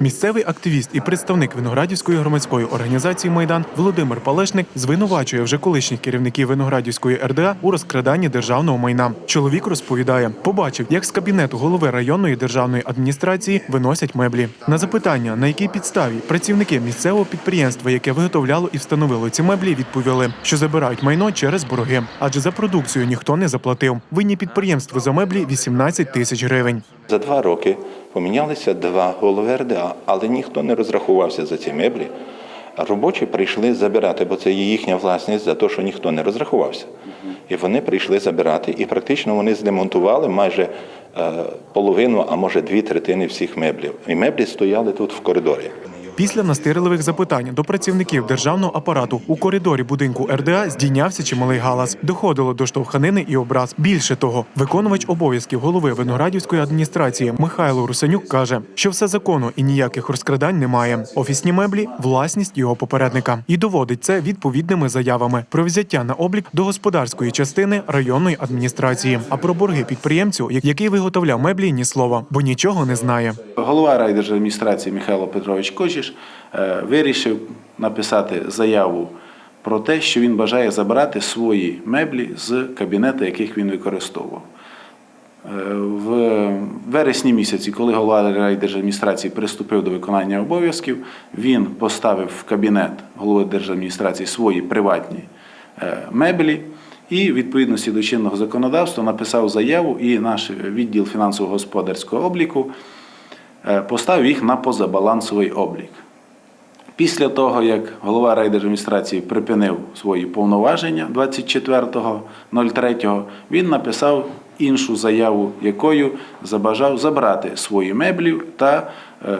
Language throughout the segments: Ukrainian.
Місцевий активіст і представник виноградівської громадської організації Майдан Володимир Палешник звинувачує вже колишніх керівників виноградівської РДА у розкраданні державного майна. Чоловік розповідає, побачив, як з кабінету голови районної державної адміністрації виносять меблі. На запитання, на якій підставі працівники місцевого підприємства, яке виготовляло і встановило ці меблі, відповіли, що забирають майно через борги, адже за продукцію ніхто не заплатив. Винні підприємству за меблі 18 тисяч гривень. За два роки помінялися два голови РДА, але ніхто не розрахувався за ці меблі. Робочі прийшли забирати, бо це є їхня власність за те, що ніхто не розрахувався. І вони прийшли забирати, і практично вони здемонтували майже е, половину, а може дві третини всіх меблів. І меблі стояли тут в коридорі. Після настирливих запитань до працівників державного апарату у коридорі будинку РДА здійнявся чималий галас. Доходило до штовханини і образ. Більше того, виконувач обов'язків голови виноградівської адміністрації Михайло Русанюк каже, що все законно і ніяких розкрадань немає. Офісні меблі власність його попередника, і доводить це відповідними заявами про взяття на облік до господарської частини районної адміністрації. А про борги підприємцю, який виготовляв меблі, ні слова, бо нічого не знає. Голова райдержадміністрації Михайло Петрович Кочіш е, вирішив написати заяву про те, що він бажає забрати свої меблі з кабінету, яких він використовував. Е, В вересні місяці, коли голова райдержадміністрації приступив до виконання обов'язків, він поставив в кабінет голови держадміністрації свої приватні е, меблі і, відповідності до чинного законодавства, написав заяву, і наш відділ фінансово-господарського обліку поставив їх на позабалансовий облік. Після того, як голова райдержадміністрації припинив свої повноваження 24.03, він написав іншу заяву, якою забажав забрати свої меблі та е,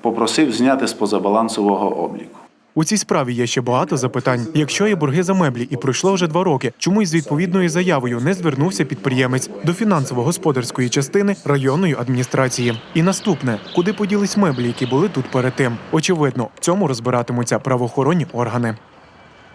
попросив зняти з позабалансового обліку. У цій справі є ще багато запитань. Якщо є борги за меблі і пройшло вже два роки, чому із відповідною заявою не звернувся підприємець до фінансово-господарської частини районної адміністрації? І наступне, куди поділись меблі, які були тут перед тим? Очевидно, в цьому розбиратимуться правоохоронні органи.